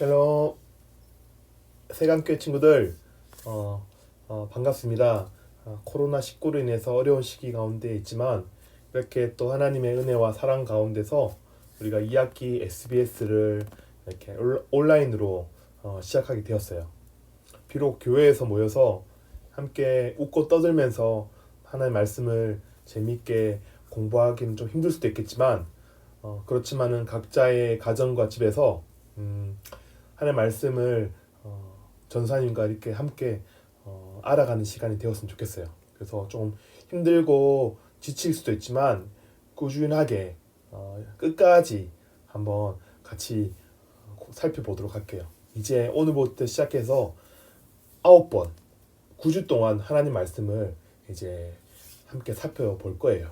샬롬 세간교회 친구들 어, 어, 반갑습니다. 아, 코로나 19로 인해서 어려운 시기 가운데 있지만 이렇게 또 하나님의 은혜와 사랑 가운데서 우리가 2학기 SBS를 이렇게 올- 온라인으로 어, 시작하게 되었어요. 비록 교회에서 모여서 함께 웃고 떠들면서 하나님의 말씀을 재미있게 공부하기는 좀 힘들 수도 있겠지만 어, 그렇지만은 각자의 가정과 집에서 음, 하나님의 말씀을 어, 전사님과 이렇게 함께 어, 알아가는 시간이 되었으면 좋겠어요. 그래서 좀 힘들고 지칠 수도 있지만 꾸준하게 어, 끝까지 한번 같이 어, 살펴보도록 할게요. 이제 오늘부터 시작해서 아홉 번, 9주 동안 하나님 말씀을 이제 함께 살펴볼 거예요.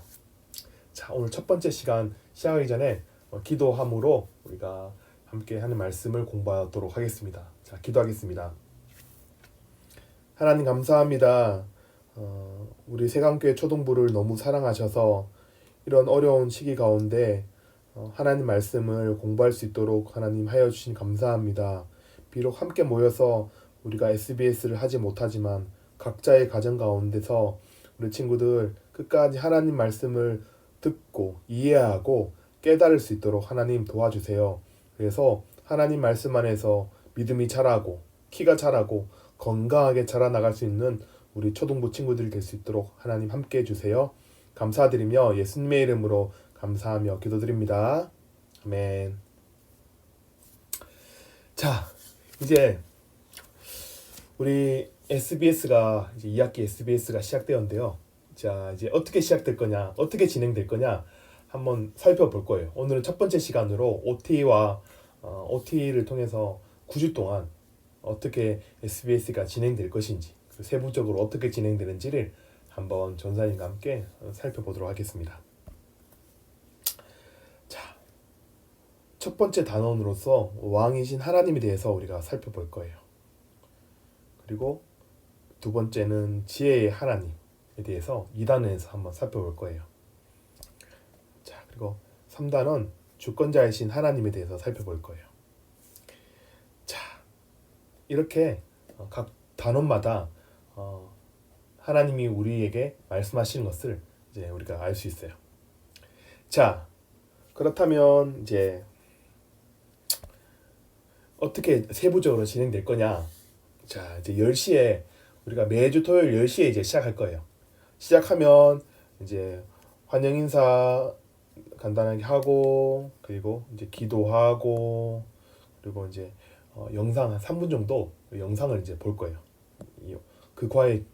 자, 오늘 첫 번째 시간 시작하기 전에 어, 기도함으로 우리가 함께 하는 말씀을 공부하도록 하겠습니다. 자, 기도하겠습니다. 하나님 감사합니다. 어, 우리 세강교회 초동부를 너무 사랑하셔서 이런 어려운 시기 가운데 어, 하나님 말씀을 공부할 수 있도록 하나님 하여 주신 감사합니다. 비록 함께 모여서 우리가 SBS를 하지 못하지만 각자의 가정 가운데서 우리 친구들 끝까지 하나님 말씀을 듣고 이해하고 깨달을 수 있도록 하나님 도와주세요. 그래서 하나님 말씀 안에서 믿음이 자라고 키가 자라고 건강하게 자라나갈 수 있는 우리 초등부 친구들이 될 수 있도록 하나님 함께 해주세요. 감사드리며 예수님의 이름으로 감사하며 기도드립니다. 아멘. 자, 이제 우리 SBS가 이제 2학기 SBS가 시작되었는데요. 자, 이제 어떻게 시작될 거냐, 어떻게 진행될 거냐 한번 살펴볼 거예요. 오늘은 첫 번째 시간으로 OT와 어, OT를 통해서 9주 동안 어떻게 SBS가 진행될 것인지 그 세부적으로 어떻게 진행되는지를 한번 전사님과 함께 어, 살펴보도록 하겠습니다. 자, 첫 번째 단원으로서 왕이신 하나님에 대해서 우리가 살펴볼 거예요. 그리고 두 번째는 지혜의 하나님에 대해서 2단원에서 한번 살펴볼 거예요. 자, 그리고 3단원 주권자이신 하나님에 대해서 살펴볼 거예요. 자, 이렇게 어, 각 단원마다 어, 하나님이 우리에게 말씀하시는 것을 이제 우리가 알 수 있어요. 자, 그렇다면 이제 어떻게 세부적으로 진행될 거냐? 자, 이제 10시에 우리가 매주 토요일 10시에 이제 시작할 거예요. 시작하면 이제 환영 인사 간단하게 하고 그리고 이제 기도하고 그리고 이제 어, 영상 한 3분 정도 영상을 이제 볼 거예요. 이- 그 과의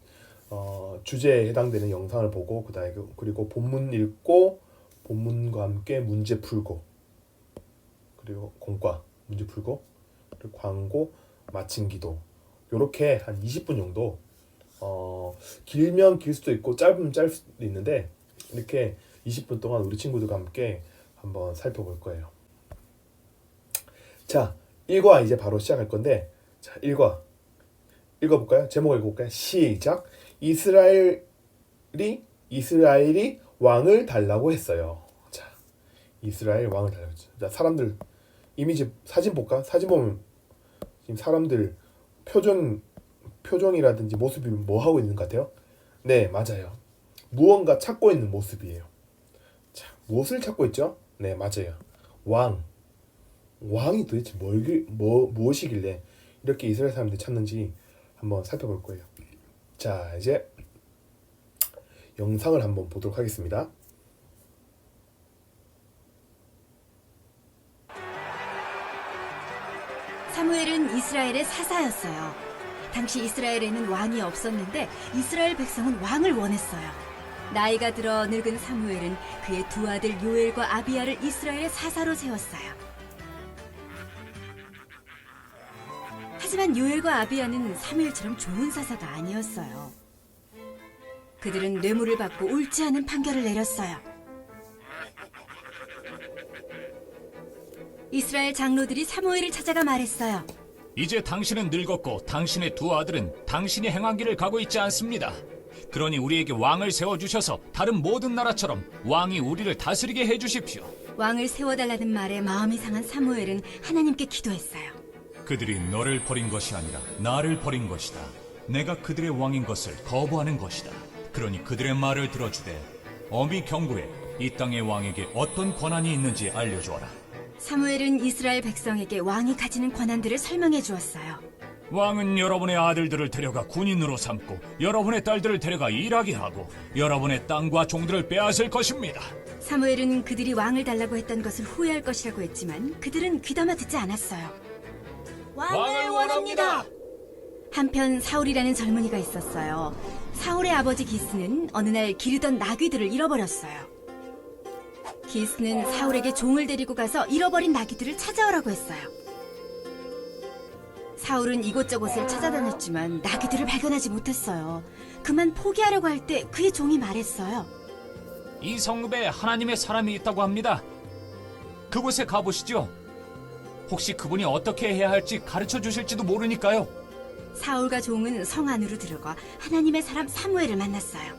어, 주제에 해당되는 영상을 보고 그다음에 그- 그리고 본문 읽고 본문과 함께 문제 풀고 그리고 공과 문제 풀고 그리고 광고 마친 기도 요렇게 한 20분 정도 어, 길면 길 수도 있고 짧으면 짧을 수도 있는데 이렇게 20분 동안 우리 친구들과 함께 한번 살펴볼 거예요. 자, 1과 이제 바로 시작할 건데 자, 1과 읽어볼까요? 제목 읽어볼까요? 시작. 이스라엘이 이스라엘이 왕을 달라고 했어요. 자, 이스라엘 왕을 달라고 했죠. 자, 사람들 이미지 사진 볼까? 사진 보면 지금 사람들 표정 표정이라든지 모습이 뭐 하고 있는 것 같아요? 네, 맞아요. 무언가 찾고 있는 모습이에요. 자, 무엇을 찾고 있죠? 네, 맞아요. 왕. 왕이 도대체 뭘, 뭐, 무엇이길래 이렇게 이스라엘 사람들이 찾는지 한번 살펴볼 거예요. 자, 이제 영상을 한번 보도록 하겠습니다. 사무엘은 이스라엘의 사사였어요. 당시 이스라엘에는 왕이 없었는데 이스라엘 백성은 왕을 원했어요. 나이가 들어 늙은 사무엘은 그의 두 아들 요엘과 아비야를 이스라엘의 사사로 세웠어요. 하지만 요엘과 아비야는 사무엘처럼 좋은 사사가 아니었어요. 그들은 뇌물을 받고 옳지 않은 판결을 내렸어요. 이스라엘 장로들이 사무엘을 찾아가 말했어요. 이제 당신은 늙었고 당신의 두 아들은 당신이 행한 길을 가고 있지 않습니다. 그러니 우리에게 왕을 세워 주셔서 다른 모든 나라처럼 왕이 우리를 다스리게 해 주십시오. 왕을 세워달라는 말에 마음이 상한 사무엘은 하나님께 기도했어요. 그들이 너를 버린 것이 아니라 나를 버린 것이다. 내가 그들의 왕인 것을 거부하는 것이다. 그러니 그들의 말을 들어주되 어미 경고에 이 땅의 왕에게 어떤 권한이 있는지 알려주어라. 사무엘은 이스라엘 백성에게 왕이 가지는 권한들을 설명해 주었어요. 왕은 여러분의 아들들을 데려가 군인으로 삼고 여러분의 딸들을 데려가 일하게 하고 여러분의 땅과 종들을 빼앗을 것입니다. 사무엘은 그들이 왕을 달라고 했던 것을 후회할 것이라고 했지만 그들은 귀담아 듣지 않았어요. 왕을 원합니다. 한편 사울이라는 젊은이가 있었어요. 사울의 아버지 기스는 어느 날 기르던 나귀들을 잃어버렸어요. 기스는 사울에게 종을 데리고 가서 잃어버린 나귀들을 찾아오라고 했어요. 사울은 이곳저곳을 찾아다녔지만 나귀들을 발견하지 못했어요. 그만 포기하려고 할 때 그의 종이 말했어요. 이 성읍에 하나님의 사람이 있다고 합니다. 그곳에 가보시죠. 혹시 그분이 어떻게 해야 할지 가르쳐 주실지도 모르니까요. 사울과 종은 성 안으로 들어가 하나님의 사람 사무엘을 만났어요.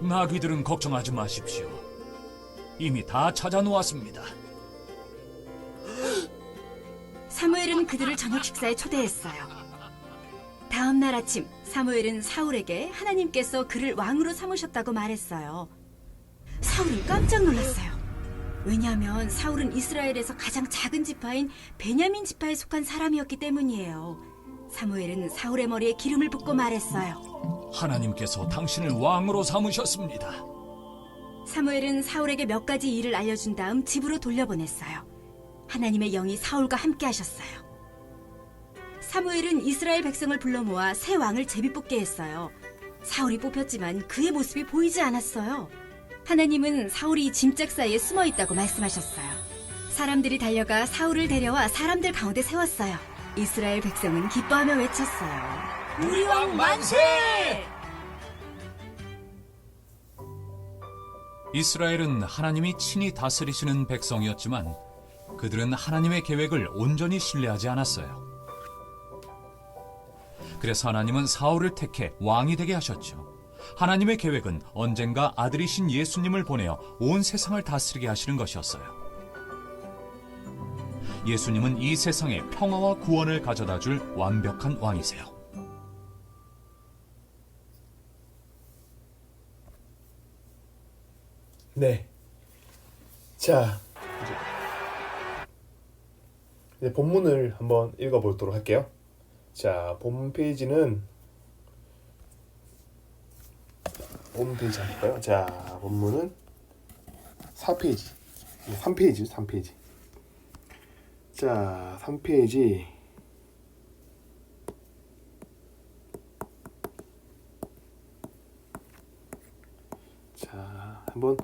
나귀들은 걱정하지 마십시오. 이미 다 찾아 놓았습니다. 사무엘은 그들을 저녁 식사에 초대했어요. 다음 날 아침 사무엘은 사울에게 하나님께서 그를 왕으로 삼으셨다고 말했어요. 사울은 깜짝 놀랐어요. 왜냐하면 사울은 이스라엘에서 가장 작은 지파인 베냐민 지파에 속한 사람이었기 때문이에요. 사무엘은 사울의 머리에 기름을 붓고 말했어요. 하나님께서 당신을 왕으로 삼으셨습니다. 사무엘은 사울에게 몇 가지 일을 알려준 다음 집으로 돌려보냈어요. 하나님의 영이 사울과 함께 하셨어요. 사무엘은 이스라엘 백성을 불러 모아 새 왕을 제비 뽑게 했어요. 사울이 뽑혔지만 그의 모습이 보이지 않았어요. 하나님은 사울이 짐짝 사이에 숨어 있다고 말씀하셨어요. 사람들이 달려가 사울을 데려와 사람들 가운데 세웠어요. 이스라엘 백성은 기뻐하며 외쳤어요. 우리 왕 만세! 이스라엘은 하나님이 친히 다스리시는 백성이었지만 그들은 하나님의 계획을 온전히 신뢰하지 않았어요. 그래서 하나님은 사울을 택해 왕이 되게 하셨죠. 하나님의 계획은 언젠가 아들이신 예수님을 보내어 온 세상을 다스리게 하시는 것이었어요. 예수님은 이 세상에 평화와 구원을 가져다 줄 완벽한 왕이세요. 네. 자, 본문을 한번 읽어보도록 할게요. 자, 본문 페이지는 본문 페이지 할까요? 자, 본문은 4페이지. 3페이지, 3페이지. 자, 3페이지. 자, 한번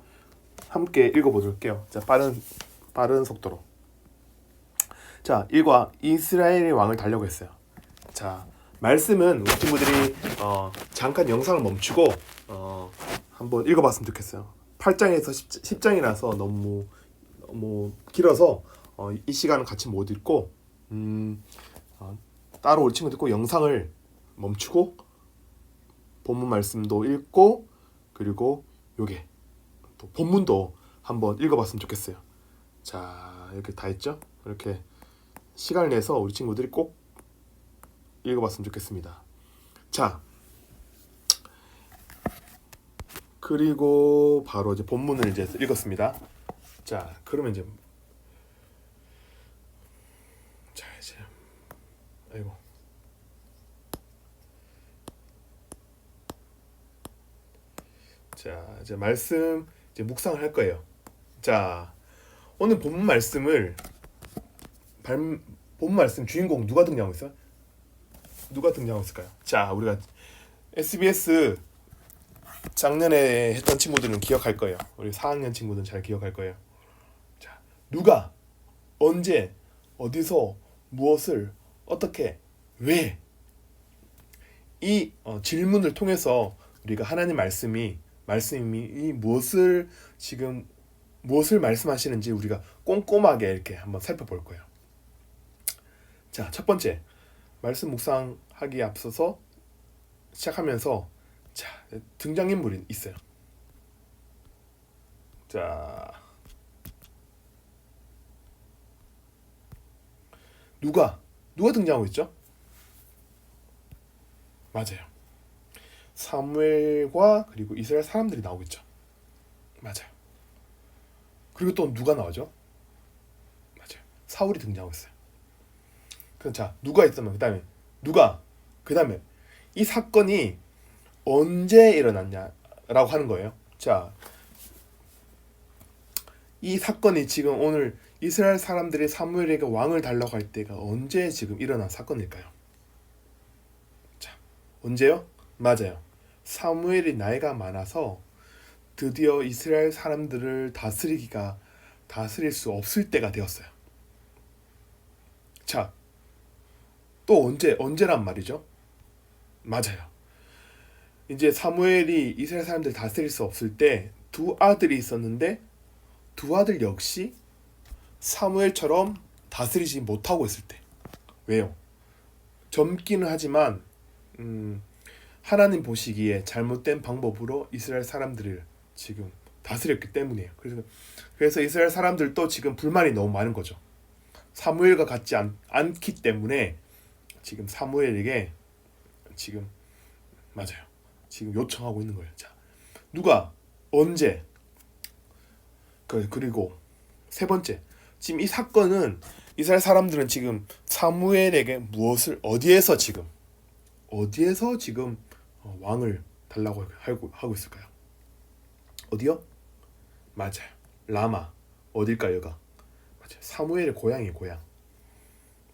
함께 읽어보도록 할게요. 자, 빠른 빠른 속도로. 자, 1과 이스라엘의 왕을 달려고 했어요. 자, 말씀은 우리 친구들이 어, 잠깐 영상을 멈추고 어, 한번 읽어봤으면 좋겠어요. 8장에서 10, 장이라서 너무 너무 길어서 어, 이 시간은 같이 못 읽고 음, 어, 따로 우리 친구들 꼭 영상을 멈추고 본문 말씀도 읽고 그리고 요게 또 본문도 한번 읽어봤으면 좋겠어요. 자 이렇게 다 했죠? 이렇게 시간을 내서 우리 친구들이 꼭 읽어봤으면 좋겠습니다. 자 그리고 바로 이제 본문을 이제 읽었습니다. 자 그러면 이제 자 이제 아이고 자 이제 말씀 이제 묵상을 할 거예요. 자 오늘 본문 말씀을 발, 본문 말씀 주인공 누가 등장하고 있어요? 누가 등장하고 있을까요? 자 우리가 SBS 작년에 했던 친구들은 기억할 거예요. 우리 4학년 친구들은 잘 기억할 거예요. 자 누가 언제 어디서 무엇을 어떻게 왜이 어, 질문을 통해서 우리가 하나님 말씀이 말씀이 무엇을 지금 무엇을 말씀하시는지 우리가 꼼꼼하게 이렇게 한번 살펴볼 거예요. 자, 첫 번째 말씀 묵상하기에 앞서서 시작하면서 자 등장인물이 있어요. 자, 누가 누가 등장하고 있죠? 맞아요. 사무엘과 그리고 이스라엘 사람들이 나오겠죠. 맞아요. 그리고 또 누가 나오죠? 맞아요. 사울이 등장하고 있어요. 그럼 자 누가 있으면 그 다음에 누가 그 다음에 이 사건이 언제 일어났냐라고 하는 거예요. 자, 이 사건이 지금 오늘 이스라엘 사람들이 사무엘에게 왕을 달라고 할 때가 언제 지금 일어난 사건일까요? 자, 언제요? 맞아요. 사무엘이 나이가 많아서 드디어 이스라엘 사람들을 다스리기가 다스릴 수 없을 때가 되었어요. 자, 또 언제 언제란 말이죠? 맞아요. 이제 사무엘이 이스라엘 사람들 다스릴 수 없을 때 두 아들이 있었는데 두 아들 역시 사무엘처럼 다스리지 못하고 있을 때 왜요? 젊기는 하지만 음, 하나님 보시기에 잘못된 방법으로 이스라엘 사람들을 지금 다스렸기 때문이에요. 그래서 그래서 이스라엘 사람들도 지금 불만이 너무 많은 거죠. 사무엘과 같지 않, 않기 때문에 지금 사무엘에게 지금 맞아요. 지금 요청하고 있는 거예요. 자, 누가 언제 그 그리고 세 번째 지금 이 사건은 이스라엘 사람들은 지금 사무엘에게 무엇을 어디에서 지금 어디에서 지금 어, 왕을 달라고 하고 하고 있을까요? 어디요? 맞아요. 라마 어딜까 여가 맞아요. 사무엘의 고향이 고향.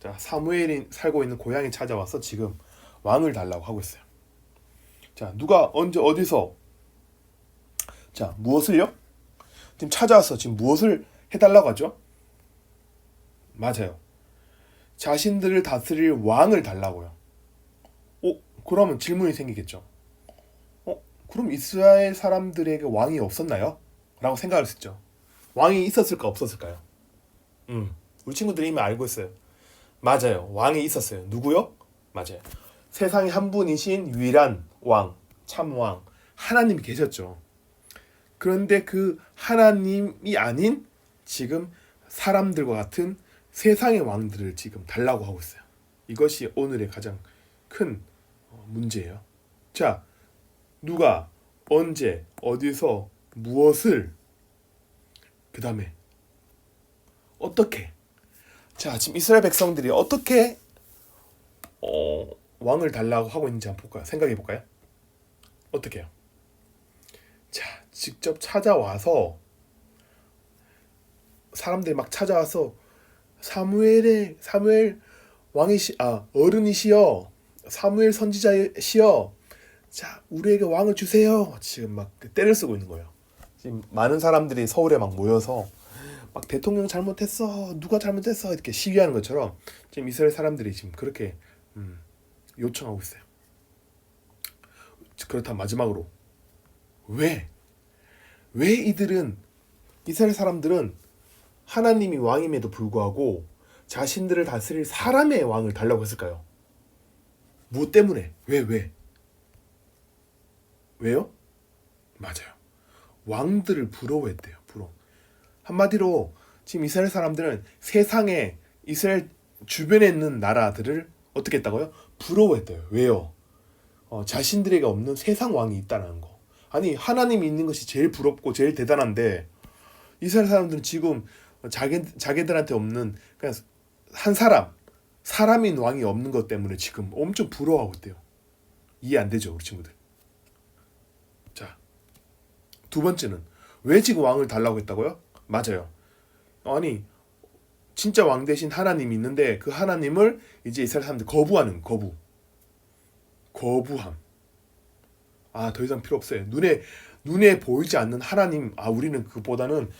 자 사무엘이 살고 있는 고향에 찾아와서 지금 왕을 달라고 하고 있어요. 자 누가 언제 어디서 자 무엇을요? 지금 찾아와서 지금 무엇을 해달라고 하죠? 맞아요. 자신들을 다스릴 왕을 달라고요. 어 그러면 질문이 생기겠죠. 어 그럼 이스라엘 사람들에게 왕이 없었나요? 라고 생각할 수 있죠. 왕이 있었을까 없었을까요? 음 우리 친구들이 이미 알고 있어요. 맞아요. 왕이 있었어요. 누구요? 맞아요. 세상에 한 분이신 유일한 왕, 참왕, 하나님이 계셨죠. 그런데 그 하나님이 아닌 지금 사람들과 같은 세상의 왕들을 지금 달라고 하고 있어요. 이것이 오늘의 가장 큰 어, 문제예요. 자, 누가 언제 어디서 무엇을 그 다음에 어떻게 자 지금 이스라엘 백성들이 어떻게 어, 왕을 달라고 하고 있는지 한번 볼까요? 생각해 볼까요? 어떻게요? 자 직접 찾아와서 사람들이 막 찾아와서 사무엘의 사무엘 왕이시 아 어른이시여 사무엘 선지자시여 자 우리에게 왕을 주세요 지금 막 때를 쓰고 있는 거예요 지금 많은 사람들이 서울에 막 모여서 막 대통령 잘못했어 누가 잘못했어 이렇게 시위하는 것처럼 지금 이스라엘 사람들이 지금 그렇게 음, 요청하고 있어요 그렇다 마지막으로 왜? 왜 이들은 이스라엘 사람들은 하나님이 왕임에도 불구하고 자신들을 다스릴 사람의 왕을 달라고 했을까요? 뭐 때문에? 왜 왜? 왜요? 맞아요. 왕들을 부러워했대요. 한마디로 지금 이스라엘 사람들은 세상에 이스라엘 주변에 있는 나라들을 어떻게 했다고요? 부러워했대요. 왜요? 어, 자신들에게 없는 세상 왕이 있다는 거. 아니 하나님이 있는 것이 제일 부럽고 제일 대단한데 이스라엘 사람들은 지금 자기 자기들한테 없는 그냥 한 사람 사람인 왕이 없는 것 때문에 지금 엄청 부러워하고 있대요. 이해 안 되죠, 우리 친구들. 자, 두 번째는 왜 지금 왕을 달라고 했다고요? 맞아요. 아니 진짜 왕 대신 하나님이 있는데 그 하나님을 이제 이스라엘 사람들 거부하는 거부. 거부함. 아, 더 이상 필요 없어요. 눈에 눈에 보이지 않는 하나님. 아, 우리는 그보다는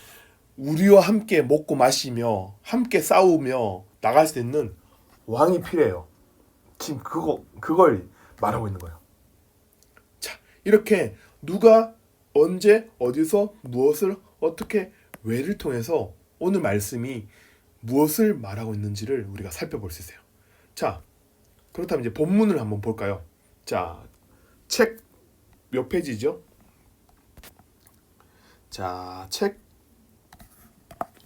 우리와 함께 먹고 마시며 함께 싸우며 나갈 수 있는 왕이 필요해요. 지금 그거 그걸 말하고 있는 거예요. 자, 이렇게 누가 언제 어디서 무엇을 어떻게 왜를 통해서 오늘 말씀이 무엇을 말하고 있는지를 우리가 살펴볼 수 있어요. 자, 그렇다면 이제 본문을 한번 볼까요? 자, 책 몇 페이지죠? 자, 책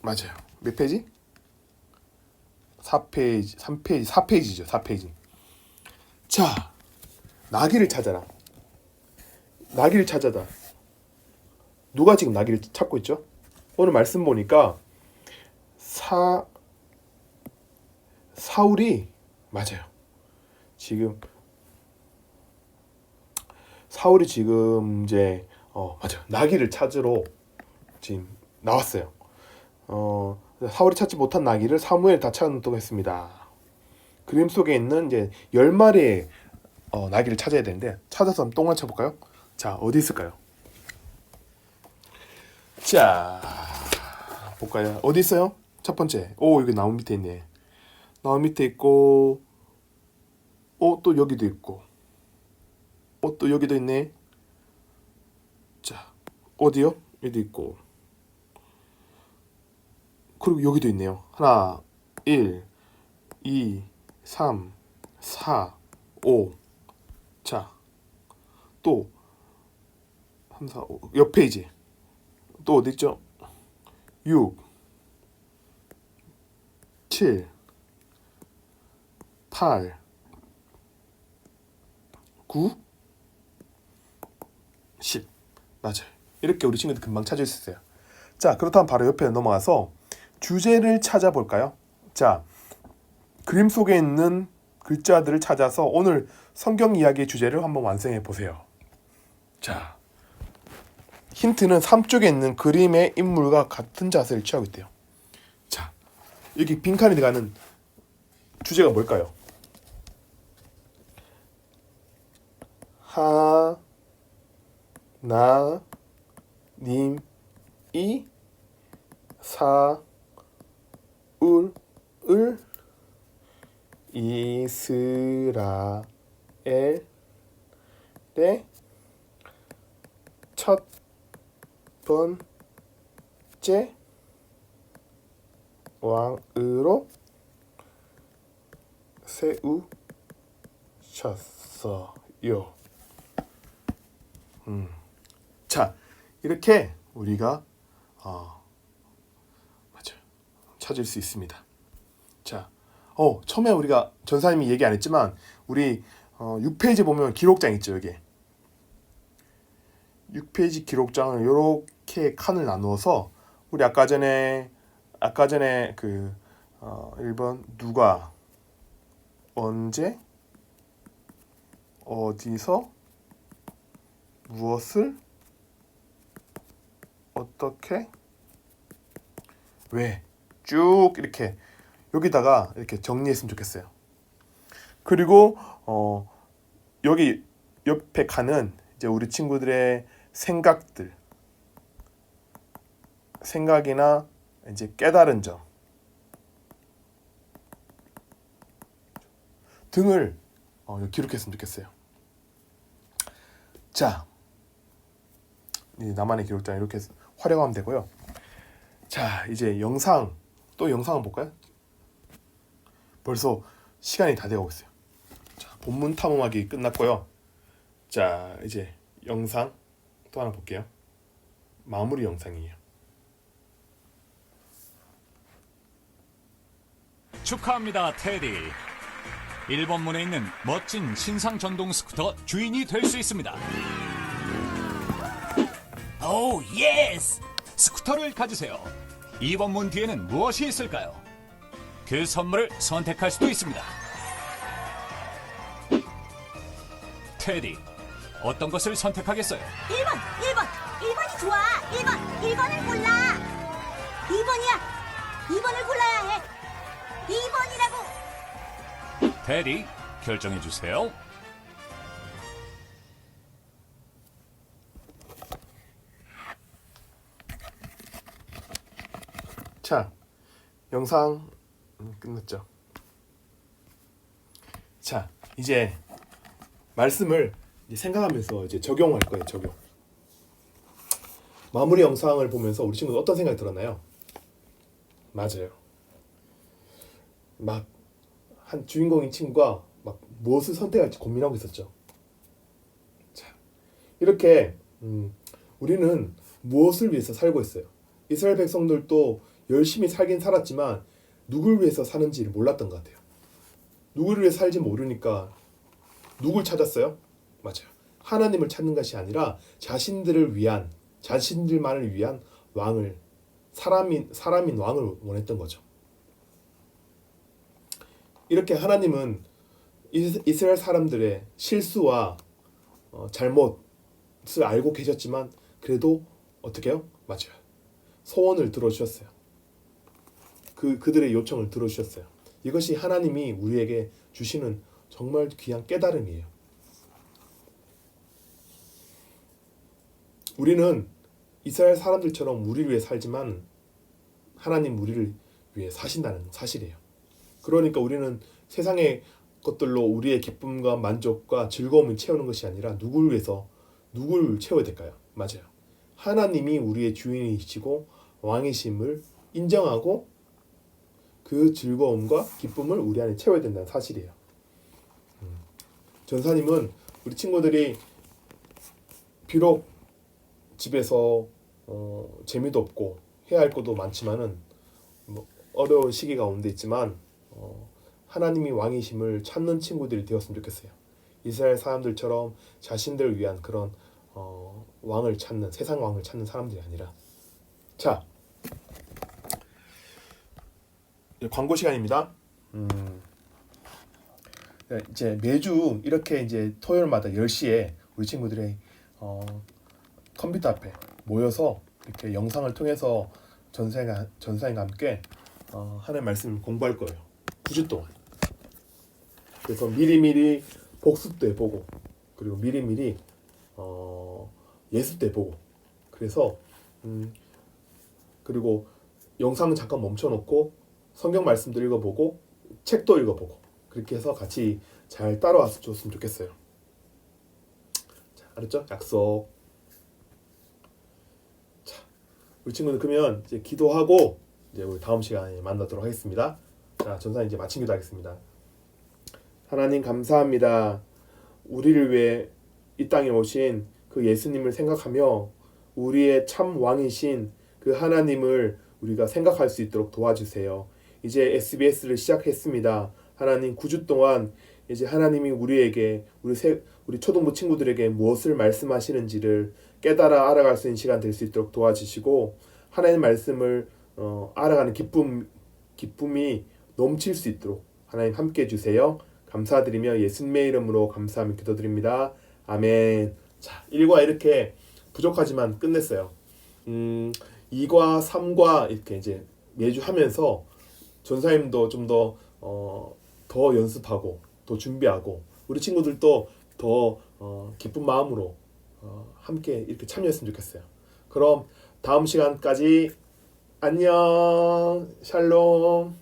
맞아요. 몇 페이지? 4페이지, 3페이지, 4페이지죠. 4페이지. 자, 나귀를 찾아라. 나귀를 찾아다. 누가 지금 나귀를 찾고 있죠? 오늘 말씀 보니까 사 사울이 맞아요. 지금 사울이 지금 이제 어 맞아 요 나귀를 찾으러 지금 나왔어요. 어 사울이 찾지 못한 나귀를 사무엘 다 찾는다고 했습니다. 그림 속에 있는 이제 열 마리의 어, 나귀를 찾아야 되는데 찾아서 한번 똥을 쳐볼까요? 자 어디 있을까요? 자 볼까요? 어디 있어요? 첫 번째 오 여기 나무 밑에 있네. 나무 밑에 있고 어또 여기도 있고 어또 여기도 있네. 자 어디요? 여기도 있고 그리고 여기도 있네요. 하나, 1, 2, 3, 4, 5. 자, 또 3, 4, 5. 옆 페이지. 또 어디 있죠? 6, 7, 8, 9, 10. 맞아요. 이렇게 우리 친구들 금방 찾을 수 있어요. 자, 그렇다면 바로 옆에 넘어가서 주제를 찾아볼까요? 자, 그림 속에 있는 글자들을 찾아서 오늘 성경 이야기의 주제를 한번 완성해 보세요. 자, 힌트는 3쪽에 있는 그림의 인물과 같은 자세를 취하고 있대요. 자, 여기 빈칸에 들어가는 주제가 뭘까요? 하, 나, 님, 이, 사, 울, 을, 이스라엘의 첫 번째 왕으로 세우셨어요. 음. 자, 이렇게 우리가 어, 맞아요. 찾을 수 있습니다. 자, 어 처음에 우리가 전사님이 얘기 안 했지만 우리 어, 6페이지 보면 기록장 있죠 여기. 6페이지 기록장을 이렇게 칸을 나누어서 우리 아까 전에 아까 전에 그 어, 1번 누가 언제 어디서 무엇을 어떻게 왜 쭉 이렇게 여기다가 이렇게 정리했으면 좋겠어요. 그리고 어 여기 옆에 칸은 이제 우리 친구들의 생각들 생각이나 이제 깨달은 점 등을 어, 기록했으면 좋겠어요. 자, 이 나만의 기록장 이렇게 활용하면 되고요. 자, 이제 영상 또 영상 한번 볼까요? 벌써 시간이 다 되고 있어요. 자, 본문 탐험하기 끝났고요. 자, 이제 영상 또 하나 볼게요. 마무리 영상이에요. 축하합니다, 테디. 1번 문에 있는 멋진 신상 전동 스쿠터 주인이 될 수 있습니다. 오, 예스! 스쿠터를 가지세요. 2번 문 뒤에는 무엇이 있을까요? 그 선물을 선택할 수도 있습니다. 테디, 어떤 것을 선택하겠어요? 1번, 1번, 1번이 좋아. 1번, 1번을 골라. 2번이야. 2번을 골라야 해. 2번이라고. 테디, 결정해 주세요. 자, 영상 음, 끝났죠. 자, 이제 말씀을 이제 생각하면서 이제 적용할 거예요. 적용. 마무리 영상을 보면서 우리 친구들 어떤 생각이 들었나요? 맞아요. 막 한 주인공인 친구가 막 무엇을 선택할지 고민하고 있었죠. 자, 이렇게 음, 우리는 무엇을 위해서 살고 있어요. 이스라엘 백성들도 열심히 살긴 살았지만 누굴 위해서 사는지를 몰랐던 것 같아요. 누구를 위해 살지 모르니까 누굴 찾았어요? 맞아요. 하나님을 찾는 것이 아니라 자신들을 위한 자신들만을 위한 왕을 사람인 사람인 왕을 원했던 거죠. 이렇게 하나님은 이- 이스라엘 사람들의 실수와 어, 잘못을 알고 계셨지만 그래도 어떻게요? 맞아요. 소원을 들어주셨어요. 그 그들의 요청을 들어주셨어요. 이것이 하나님이 우리에게 주시는 정말 귀한 깨달음이에요. 우리는 이스라엘 사람들처럼 우리를 위해 살지만 하나님 우리를 위해 사신다는 사실이에요. 그러니까 우리는 세상의 것들로 우리의 기쁨과 만족과 즐거움을 채우는 것이 아니라 누구를 위해서 누구를 채워야 될까요? 맞아요. 하나님이 우리의 주인이시고 왕이심을 인정하고 그 즐거움과 기쁨을 우리 안에 채워야 된다는 사실이에요. 음. 전사님은 우리 친구들이 비록 집에서 어, 재미도 없고 해야 할 것도 많지만은 뭐 어려운 시기 가운데 있지만 어, 하나님이 왕이심을 찾는 친구들이 되었으면 좋겠어요. 이스라엘 사람들처럼 자신들을 위한 그런 어, 왕을 찾는 세상 왕을 찾는 사람들이 아니라 자 광고 시간입니다. 음, 네, 이제 매주 이렇게 이제 토요일마다 10시에 우리 친구들이 어, 컴퓨터 앞에 모여서 이렇게 영상을 통해서 전사님과, 전사님과 함께 어, 하나님 말씀을 공부할 거예요. 9주 동안. 그래서 미리미리 복습도 해보고 그리고 미리미리 어, 예습도 해보고 그래서 음, 그리고 영상은 잠깐 멈춰놓고 성경 말씀도 읽어보고 책도 읽어보고 그렇게 해서 같이 잘 따라와서 줬으면 좋겠어요. 자, 알았죠? 약속. 자, 우리 친구들 그러면 이제 기도하고 이제 우리 다음 시간에 만나도록 하겠습니다. 자, 전사 이제 마친 기도하겠습니다. 하나님 감사합니다. 우리를 위해 이 땅에 오신 그 예수님을 생각하며 우리의 참 왕이신 그 하나님을 우리가 생각할 수 있도록 도와주세요. 이제 SBS를 시작했습니다. 하나님 9주 동안 이제 하나님이 우리에게 우리 세, 우리 초등부 친구들에게 무엇을 말씀하시는지를 깨달아 알아갈 수 있는 시간 될 수 있도록 도와주시고 하나님 말씀을 어, 알아가는 기쁨 기쁨이 넘칠 수 있도록 하나님 함께 해 주세요. 감사드리며 예수님의 이름으로 감사하며 기도드립니다. 아멘. 자, 1과 이렇게 부족하지만 끝냈어요. 음, 2과 3과 이렇게 이제 매주 하면서 전사님도 좀더 어, 더 연습하고 더 준비하고 우리 친구들도 더 어, 기쁜 마음으로 어, 함께 이렇게 참여했으면 좋겠어요. 그럼 다음 시간까지 안녕 샬롬